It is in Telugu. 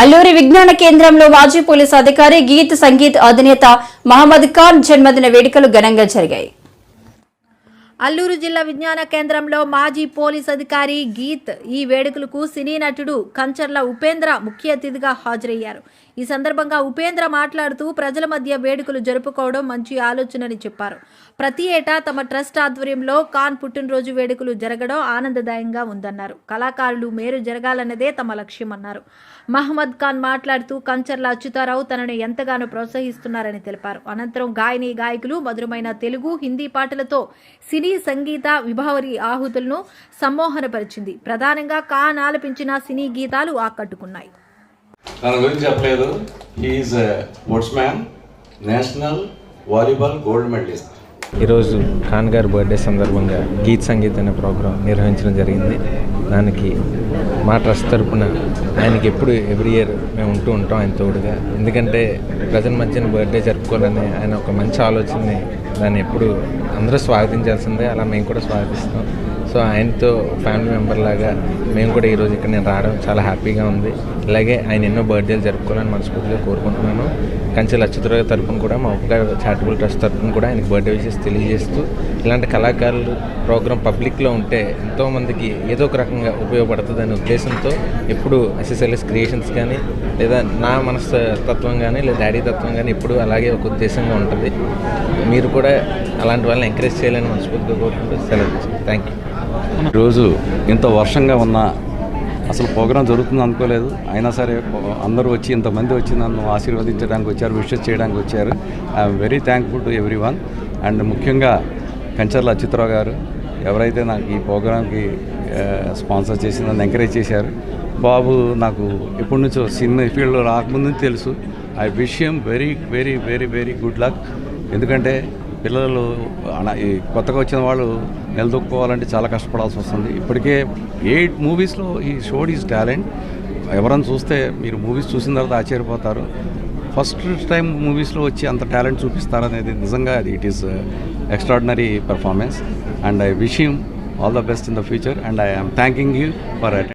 అల్లూరి విజ్ఞాన కేంద్రంలో మాజీ పోలీస్ అధికారి గీత్ సంగీత్ అధినేత మహమ్మద్ ఖాన్ జన్మదిన వేడుకలు ఘనంగా జరిగాయి. అల్లూరు జిల్లా విజ్ఞాన కేంద్రంలో మాజీ పోలీస్ అధికారి గీత్ ఈ వేడుకలకు సినీ నటుడు కంచర్ల ఉపేంద్ర ముఖ్య అతిథిగా హాజరయ్యారు. ఈ సందర్భంగా ఉపేంద్ర మాట్లాడుతూ ప్రజల మధ్య వేడుకలు జరుపుకోవడం మంచి ఆలోచనని చెప్పారు. ప్రతి ఏటా తమ ట్రస్ట్ ఆధ్వర్యంలో ఖాన్ పుట్టినరోజు వేడుకలు జరగడం ఆనందదాయంగా ఉందన్నారు. కళాకారులు మేరు జరగాలన్నదే తమ లక్ష్యమన్నారు మహమ్మద్ ఖాన్ మాట్లాడుతూ కంచర్ల అచ్యుతారావు తనను ఎంతగానో ప్రోత్సహిస్తున్నారని తెలిపారు. అనంతరం గాయని గాయకులు మధురమైన తెలుగు హిందీ పాటలతో సినీ సంగీత విభావరి ఆహుతులను సమ్మోహనపరిచింది. ప్రధానంగా ఖాన్ ఆలపించిన సినీ గీతాలు ఆకట్టుకున్నాయి. తన గురించి చెప్పలేదు. He is sports man national volleyball gold medalist ఈరోజు ఖాన్ గారి బర్త్డే సందర్భంగా గీత్ సంగీత్ అనే ప్రోగ్రాం నిర్వహించడం జరిగింది. దానికి మా ట్రస్ట్ తరపున ఆయనకి ఎప్పుడు ఎవ్రీ ఇయర్ మేము ఉంటూ ఉంటాం ఆయన తోడుగా. ఎందుకంటే ప్రజల మధ్యన బర్త్డే జరుపుకోవాలని ఆయన ఒక మంచి ఆలోచనని దాన్ని ఎప్పుడు అందరూ స్వాగతించాల్సిందే. అలా మేము కూడా స్వాగతిస్తాం. సో ఆయనతో ఫ్యామిలీ మెంబర్ లాగా మేము కూడా ఈరోజు ఇక్కడ నేను రావడం చాలా హ్యాపీగా ఉంది. అలాగే ఆయన ఎన్నో బర్త్డేలు జరుపుకోవాలని మనస్ఫూర్తిగా కోరుకుంటున్నాను. కంచె లక్షతరావు తరపున కూడా మా ఉపకార చారిటబుల్ ట్రస్ట్ తరపున కూడా ఆయనకు బర్త్డే విషెస్ తెలియజేస్తూ ఇలాంటి కళాకారులు ప్రోగ్రాం పబ్లిక్లో ఉంటే ఎంతోమందికి ఏదో ఒక రకంగా ఉపయోగపడుతుంది అనే ఉద్దేశంతో ఎప్పుడు ఎస్ఎస్ఎల్ఎస్ క్రియేషన్స్ కానీ లేదా నా మనసు తత్వం కానీ లేదా డాడీ తత్వం కానీ ఎప్పుడు అలాగే ఒక ఉద్దేశంగా ఉంటుంది. మీరు కూడా అలాంటి వాళ్ళని ఎంకరేజ్ చేయాలని మనస్ఫూర్తిగా కోరుకుంటూ సెలవు థ్యాంక్ యూ. రోజు ఇంత వర్షంగా ఉన్న అసలు ప్రోగ్రాం జరుగుతుంది అనుకోలేదు. అయినా సరే అందరూ వచ్చి ఇంతమంది వచ్చి నన్ను ఆశీర్వదించడానికి వచ్చారు విషెస్ చేయడానికి వచ్చారు. I'm very thankful to everyone and ముఖ్యంగా కంచర్ల అచ్యుతరావు గారు ఎవరైతే నాకు ఈ ప్రోగ్రాంకి స్పాన్సర్ చేసి నన్ను ఎంకరేజ్ చేశారు బాబు నాకు ఎప్పటి నుంచో సినిమా ఫీల్డ్లో రాకముందు తెలుసు. ఐ విషయం very very very very good luck. ఎందుకంటే పిల్లలు ఈ కొత్తగా వచ్చిన వాళ్ళు నిలదొక్కుకోవాలంటే చాలా కష్టపడాల్సి వస్తుంది. ఇప్పటికే ఎయిట్ మూవీస్లో ఈ షోడ్ ఈజ్ టాలెంట్. ఎవరైనా చూస్తే మీరు మూవీస్ చూసిన తర్వాత ఆశ్చర్యపోతారు. ఫస్ట్ టైం మూవీస్లో వచ్చి అంత టాలెంట్ చూపిస్తారనేది నిజంగా అది. It is extraordinary performance and I wish him all the best in the future and I thanking you for